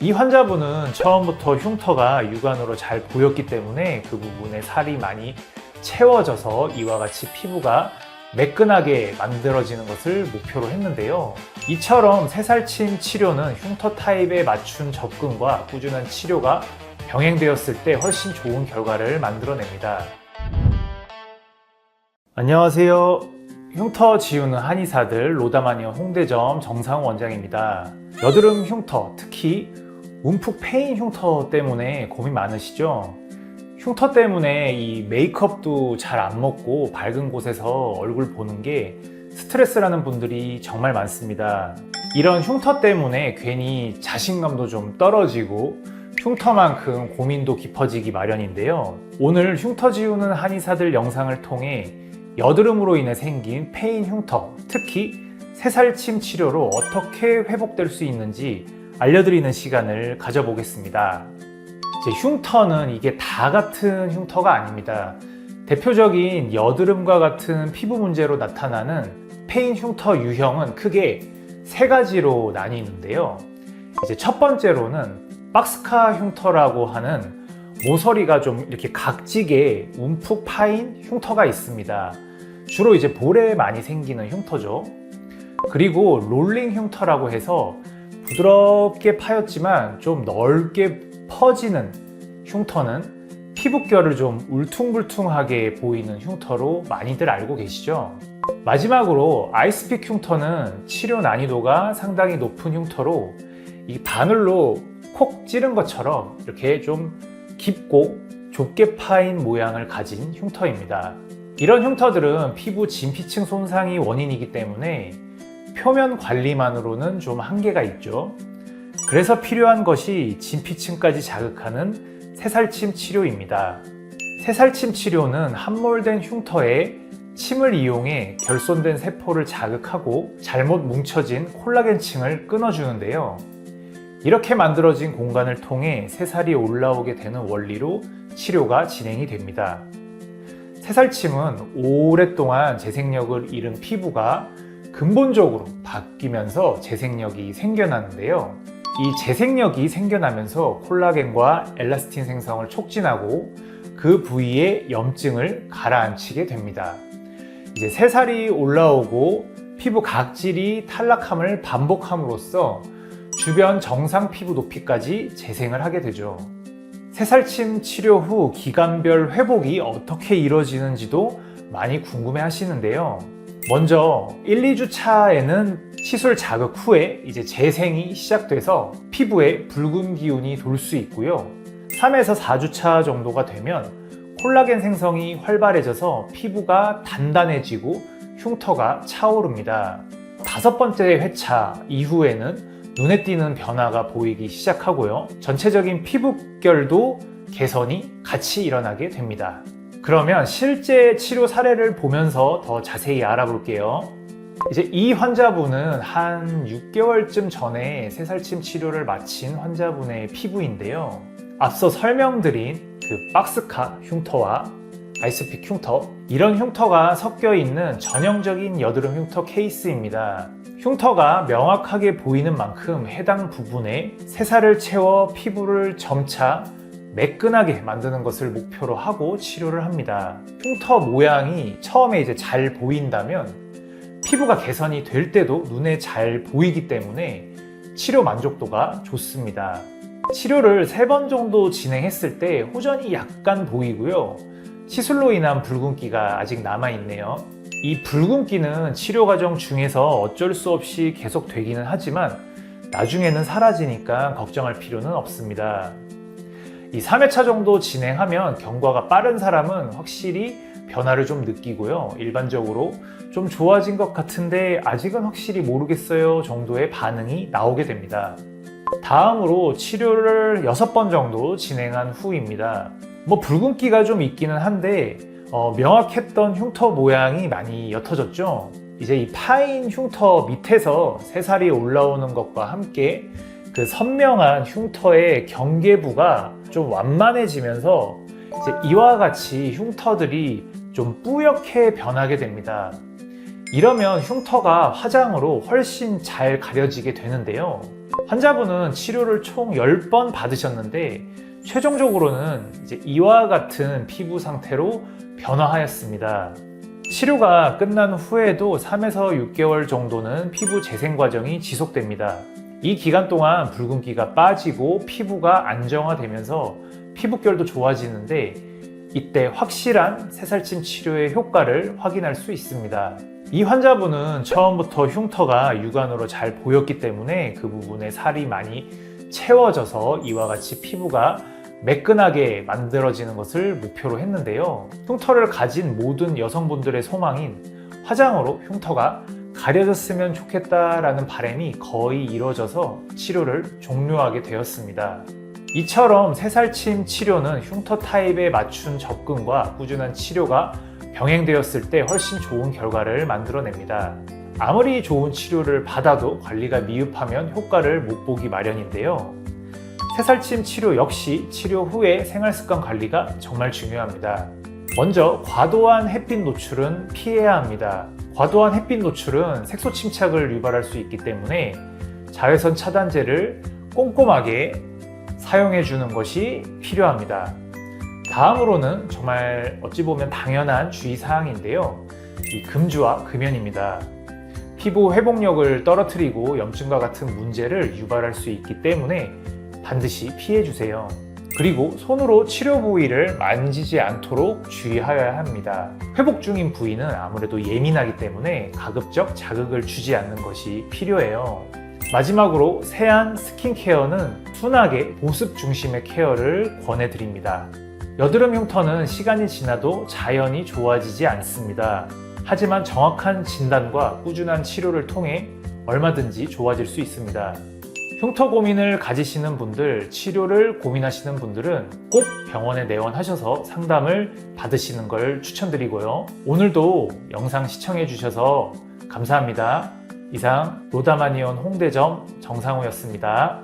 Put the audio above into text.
이 환자분은 처음부터 흉터가 육안으로 잘 보였기 때문에 그 부분에 살이 많이 채워져서 이와 같이 피부가 매끈하게 만들어지는 것을 목표로 했는데요. 이처럼 새살침 치료는 흉터 타입에 맞춘 접근과 꾸준한 치료가 병행되었을 때 훨씬 좋은 결과를 만들어냅니다. 안녕하세요. 흉터 지우는 한의사들 로다마니아 홍대점 정상 원장입니다. 여드름 흉터, 특히 움푹 패인 흉터 때문에 고민 많으시죠? 흉터 때문에 이 메이크업도 잘 안 먹고 밝은 곳에서 얼굴 보는 게 스트레스라는 분들이 정말 많습니다. 이런 흉터 때문에 괜히 자신감도 좀 떨어지고 흉터만큼 고민도 깊어지기 마련인데요. 오늘 흉터 지우는 한의사들 영상을 통해 여드름으로 인해 생긴 페인 흉터, 특히 새살침 치료로 어떻게 회복될 수 있는지 알려드리는 시간을 가져보겠습니다. 흉터는 이게 다 같은 흉터가 아닙니다. 대표적인 여드름과 같은 피부 문제로 나타나는 페인 흉터 유형은 크게 세 가지로 나뉘는데요. 이제 첫 번째로는 박스카 흉터라고 하는 모서리가 좀 이렇게 각지게 움푹 파인 흉터가 있습니다. 주로 이제 볼에 많이 생기는 흉터죠. 그리고 롤링 흉터라고 해서 부드럽게 파였지만 좀 넓게 퍼지는 흉터는 피부결을 좀 울퉁불퉁하게 보이는 흉터로 많이들 알고 계시죠? 마지막으로 아이스픽 흉터는 치료 난이도가 상당히 높은 흉터로 이 바늘로 콕 찌른 것처럼 이렇게 좀 깊고 좁게 파인 모양을 가진 흉터입니다. 이런 흉터들은 피부 진피층 손상이 원인이기 때문에 표면 관리만으로는 좀 한계가 있죠. 그래서 필요한 것이 진피층까지 자극하는 새살침 치료입니다. 새살침 치료는 함몰된 흉터에 침을 이용해 결손된 세포를 자극하고 잘못 뭉쳐진 콜라겐층을 끊어주는데요. 이렇게 만들어진 공간을 통해 새살이 올라오게 되는 원리로 치료가 진행이 됩니다. 새살침은 오랫동안 재생력을 잃은 피부가 근본적으로 바뀌면서 재생력이 생겨나는데요. 이 재생력이 생겨나면서 콜라겐과 엘라스틴 생성을 촉진하고 그 부위에 염증을 가라앉히게 됩니다. 이제 새살이 올라오고 피부 각질이 탈락함을 반복함으로써 주변 정상 피부 높이까지 재생을 하게 되죠. 새살침 치료 후 기간별 회복이 어떻게 이루어지는지도 많이 궁금해 하시는데요. 먼저 1, 2주 차에는 시술 자극 후에 이제 재생이 시작돼서 피부에 붉은 기운이 돌 수 있고요. 3에서 4주 차 정도가 되면 콜라겐 생성이 활발해져서 피부가 단단해지고 흉터가 차오릅니다. 다섯 번째 회차 이후에는 눈에 띄는 변화가 보이기 시작하고요. 전체적인 피부결도 개선이 같이 일어나게 됩니다. 그러면 실제 치료 사례를 보면서 더 자세히 알아볼게요. 이제 이 환자분은 한 6개월쯤 전에 새살침 치료를 마친 환자분의 피부인데요. 앞서 설명드린 그 박스카 흉터와 아이스픽 흉터 이런 흉터가 섞여 있는 전형적인 여드름 흉터 케이스입니다. 흉터가 명확하게 보이는 만큼 해당 부분에 새살을 채워 피부를 점차 매끈하게 만드는 것을 목표로 하고 치료를 합니다. 흉터 모양이 처음에 이제 잘 보인다면 피부가 개선이 될 때도 눈에 잘 보이기 때문에 치료 만족도가 좋습니다. 치료를 세번 정도 진행했을 때 호전이 약간 보이고요. 시술로 인한 붉은기가 아직 남아있네요. 이 붉은기는 치료 과정 중에서 어쩔 수 없이 계속 되기는 하지만 나중에는 사라지니까 걱정할 필요는 없습니다. 이 3회차 정도 진행하면 경과가 빠른 사람은 확실히 변화를 좀 느끼고요. 일반적으로 좀 좋아진 것 같은데 아직은 확실히 모르겠어요 정도의 반응이 나오게 됩니다. 다음으로 치료를 6번 정도 진행한 후입니다. 뭐 붉은기가 좀 있기는 한데 어, 명확했던 흉터 모양이 많이 옅어졌죠. 이제 이 파인 흉터 밑에서 새살이 올라오는 것과 함께 그 선명한 흉터의 경계부가 좀 완만해지면서 이제 이와 같이 흉터들이 좀 뿌옇게 변하게 됩니다. 이러면 흉터가 화장으로 훨씬 잘 가려지게 되는데요. 환자분은 치료를 총 10번 받으셨는데 최종적으로는 이제 이와 같은 피부 상태로 변화하였습니다. 치료가 끝난 후에도 3에서 6개월 정도는 피부 재생 과정이 지속됩니다. 이 기간 동안 붉은기가 빠지고 피부가 안정화되면서 피부결도 좋아지는데 이때 확실한 새살찜 치료의 효과를 확인할 수 있습니다. 이 환자분은 처음부터 흉터가 육안으로 잘 보였기 때문에 그 부분에 살이 많이 채워져서 이와 같이 피부가 매끈하게 만들어지는 것을 목표로 했는데요. 흉터를 가진 모든 여성분들의 소망인 화장으로 흉터가 가려졌으면 좋겠다라는 바람이 거의 이루어져서 치료를 종료하게 되었습니다. 이처럼 새살침 치료는 흉터 타입에 맞춘 접근과 꾸준한 치료가 병행되었을 때 훨씬 좋은 결과를 만들어냅니다. 아무리 좋은 치료를 받아도 관리가 미흡하면 효과를 못 보기 마련인데요. 새살침 치료 역시 치료 후의 생활습관 관리가 정말 중요합니다. 먼저 과도한 햇빛 노출은 피해야 합니다. 과도한 햇빛 노출은 색소 침착을 유발할 수 있기 때문에 자외선 차단제를 꼼꼼하게 사용해 주는 것이 필요합니다. 다음으로는 정말 어찌 보면 당연한 주의사항인데요. 이 금주와 금연입니다. 피부 회복력을 떨어뜨리고 염증과 같은 문제를 유발할 수 있기 때문에 반드시 피해 주세요. 그리고 손으로 치료 부위를 만지지 않도록 주의하여야 합니다. 회복 중인 부위는 아무래도 예민하기 때문에 가급적 자극을 주지 않는 것이 필요해요. 마지막으로 세안 스킨케어는 순하게 보습 중심의 케어를 권해드립니다. 여드름 흉터는 시간이 지나도 자연히 좋아지지 않습니다. 하지만 정확한 진단과 꾸준한 치료를 통해 얼마든지 좋아질 수 있습니다. 흉터 고민을 가지시는 분들, 치료를 고민하시는 분들은 꼭 병원에 내원하셔서 상담을 받으시는 걸 추천드리고요. 오늘도 영상 시청해 주셔서 감사합니다. 이상 로다마니온 홍대점 정상우였습니다.